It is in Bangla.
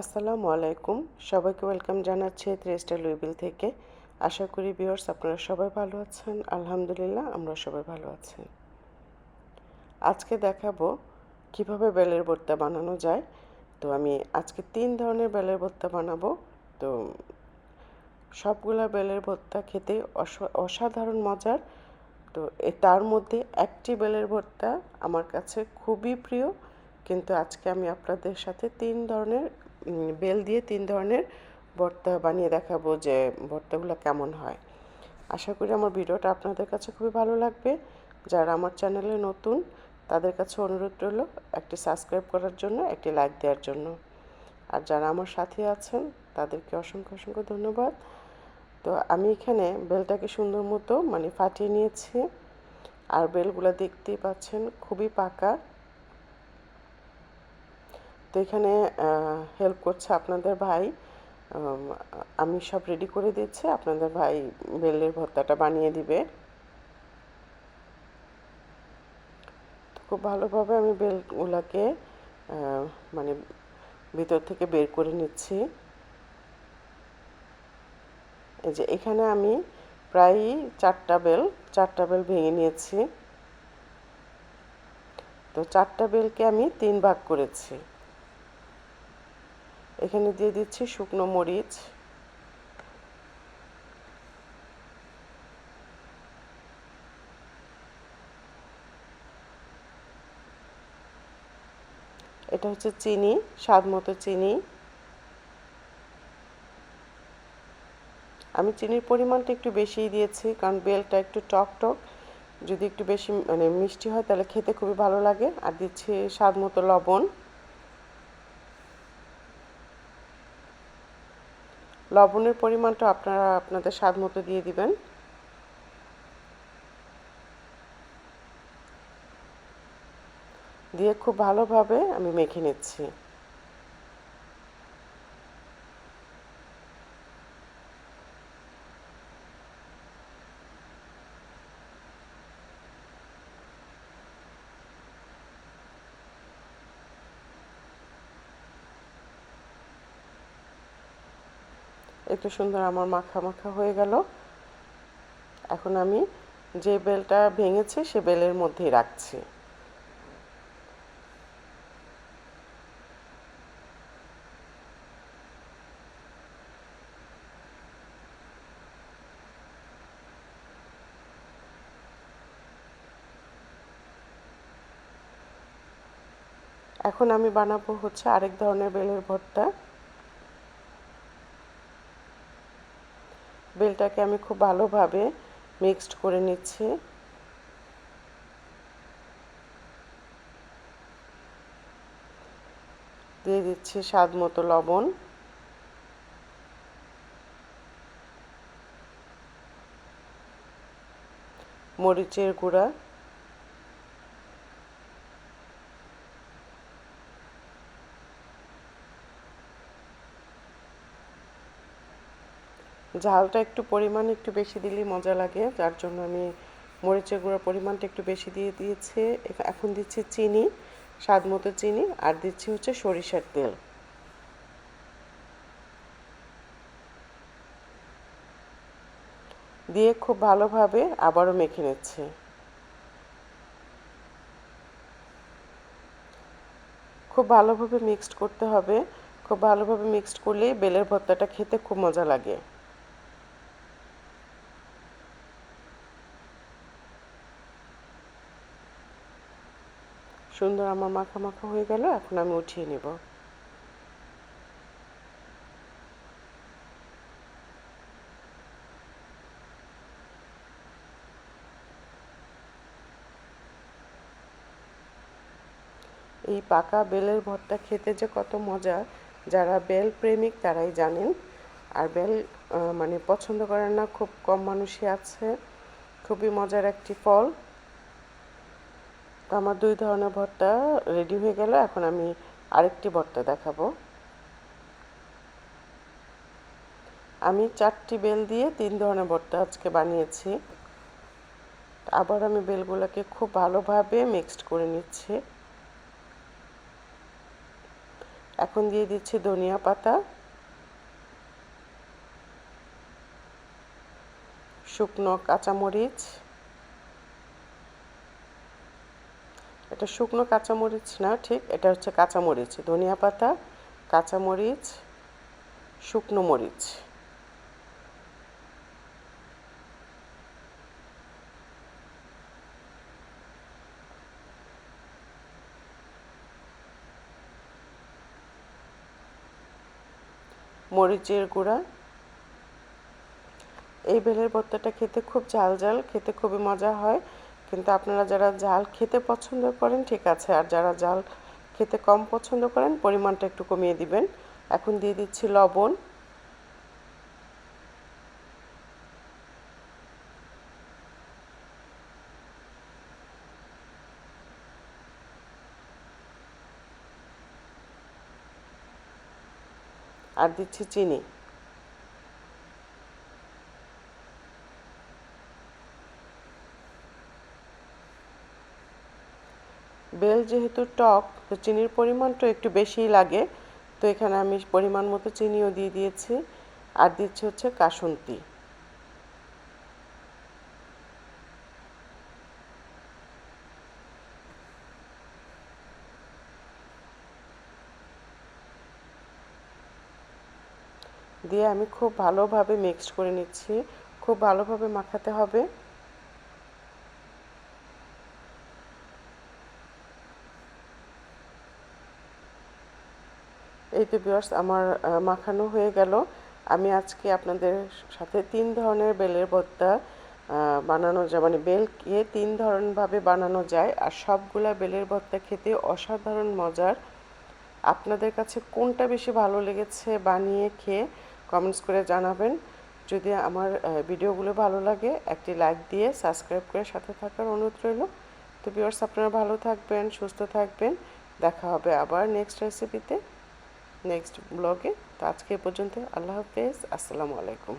আসসালামু আলাইকুম। সবাইকে ওয়েলকাম জানাচ্ছি ত্রিস্টার লুইবিল থেকে। আশা করি ভিউয়ার্স আপনারা সবাই ভালো আছেন। আলহামদুলিল্লাহ, আমরা সবাই ভালো আছি। আজকে দেখাবো কীভাবে বেলের ভর্তা বানানো যায়। তো আমি আজকে তিন ধরনের বেলের ভর্তা বানাবো। তো সবগুলা বেলের ভর্তা খেতে অসাধারণ মজার। তো তার মধ্যে একটি বেলের ভর্তা আমার কাছে খুবই প্রিয়। কিন্তু আজকে আমি আপনাদের সাথে তিন ধরনের বেল দিয়ে তিন ধরনের ভর্তা বানিয়ে দেখাবো যে ভর্তাগুলো কেমন হয়। আশা করি আমার ভিডিওটা আপনাদের কাছে খুবই ভালো লাগবে। যারা আমার চ্যানেলে নতুন, তাদের কাছে অনুরোধ রইল একটি সাবস্ক্রাইব করার জন্য, একটি লাইক দেওয়ার জন্য। আর যারা আমার সাথে আছেন, তাদেরকে অসংখ্য অসংখ্য ধন্যবাদ। তো আমি এখানে বেলটাকে সুন্দর মতো মানে ফাটিয়ে নিয়েছি। আর বেলগুলো দেখতেই পাচ্ছেন খুবই পাকা। তো এখানে হেল্প করছে আপনাদের ভাই। আমি সব রেডি করে দিচ্ছি। আপনাদের ভাই বেলের ভর্তাটা বানিয়ে দিবে। খুব ভালোভাবে আমি বেলগুলাকে মানে ভিতর থেকে বের করে নিচ্ছি। এই যে এখানে আমি প্রায় চারটা বেল চারটা বেল ভেঙে নিয়েছি। তো চারটা বেলকে আমি তিন ভাগ করেছি। এখানে দিয়ে দিচ্ছি শুকনো মরিচ। এটা হচ্ছে চিনি, স্বাদ মতো চিনি। আমি চিনির পরিমাণটা একটু বেশিই দিয়েছি, কারণ বেলটা একটু টক টক যদি একটু বেশি মানে মিষ্টি হয়, তাহলে খেতে খুবই ভালো লাগে। আর দিচ্ছি স্বাদ মতো লবণ। লবণের পরিমাণটা আপনারা আপনাদের স্বাদ মতো দিয়ে দিবেন। দিয়ে খুব ভালোভাবে আমি মেখে নিচ্ছি। একটু সুন্দর আমার মাখা মাখা হয়ে গেল। এখন আমি যে বেলটা ভেঙেছি সে বেলের মধ্যেই রাখছি। এখন আমি বানাবো হচ্ছে আরেক ধরনের বেলের ভর্তা। বেলটাকে আমি খুব ভালোভাবে মিক্সড করে নিচ্ছি। দিয়ে দিচ্ছি স্বাদ মতো লবণ। মরিচের গুঁড়া। ঝালটা একটু পরিমাণ একটু বেশি দিলেই মজা লাগে, যার জন্য আমি মরিচের গুঁড়োর পরিমাণটা একটু বেশি দিয়ে দিয়েছি। এখন দিচ্ছি চিনি, স্বাদ মতো চিনি, আর দিচ্ছি হচ্ছে সরিষার তেল। দিয়ে খুব ভালোভাবে আবারও মেখে নিচ্ছে। খুব ভালোভাবে মিক্সড করতে হবে। খুব ভালোভাবে মিক্সড করলেই বেলের ভর্তাটা খেতে খুব মজা লাগে। সুন্দর আমার মাখা মাখা হয়ে গেল, এখন আমি উঠিয়ে নেব। এই পাকা বেলের ভর্তা খেতে যে কত মজা, যারা বেল প্রেমিক তারাই জানেন। আর বেল মানে পছন্দ করেন না, খুব কম মানুষই আছে। খুবই মজার একটি ফল। তো আমার দুই ধরনের ভর্তা রেডি হয়ে গেল। এখন আমি আরেকটি ভর্তা দেখাবো। আমি চারটি বেল দিয়ে তিন ধরনের ভর্তা আজকে বানিয়েছি। আবার আমি বেলগুলোকে খুব ভালোভাবে মিক্সড করে নিচ্ছি। এখন দিয়ে দিচ্ছি ধনিয়া পাতা, শুকনো কাঁচামরিচ এটা শুকনো কাঁচামরিচ না, ঠিক? এটা হচ্ছে কাঁচামরিচ। ধনিয়া পাতা, কাঁচামরিচ, শুকনো মরিচ। মরিচের গুঁড়া। এই বেলের ভর্তাটা খেতে খুব ঝাল ঝাল, খেতে খুবই মজা হয়। কিন্তু আপনারা যারা জাল খেতে পছন্দ করেন, ঠিক আছে, আর যারা জাল খেতে কম পছন্দ করেন, পরিমাণটা একটু কমিয়ে দিবেন। এখন দিয়ে দিচ্ছি লবণ। আর দিচ্ছি চিনি। বেল যেহেতু টক, তো চিনির পরিমাণটা একটু বেশিই লাগে। তো এখানে আমি পরিমাণ মতো চিনিও দিয়ে দিয়েছি। আর দিচ্ছি হচ্ছে কাসুন্তি। দিয়ে আমি খুব ভালোভাবে মিক্সড করে নিচ্ছি। খুব ভালোভাবে মাখাতে হবে। এই তো বিয়ার্স আমার মাখানো হয়ে গেল। আমি আজকে আপনাদের সাথে তিন ধরনের বেলের ভর্তা বানানো যায় মানে বেলকে তিন ধরনভাবে বানানো যায়। আর সবগুলা বেলের ভর্তা খেতে অসাধারণ মজার। আপনাদের কাছে কোনটা বেশি ভালো লেগেছে বানিয়ে খেয়ে কমেন্টস করে জানাবেন। যদি আমার ভিডিওগুলো ভালো লাগে, একটি লাইক দিয়ে সাবস্ক্রাইব করে সাথে থাকার অনুরোধ রইল। তো বিয়ার্স আপনারা ভালো থাকবেন, সুস্থ থাকবেন। দেখা হবে আবার নেক্সট রেসিপিতে নেক্সট ব্লগে। তো আজকে পর্যন্ত আল্লাহ হাফেজ। আসসালামু আলাইকুম।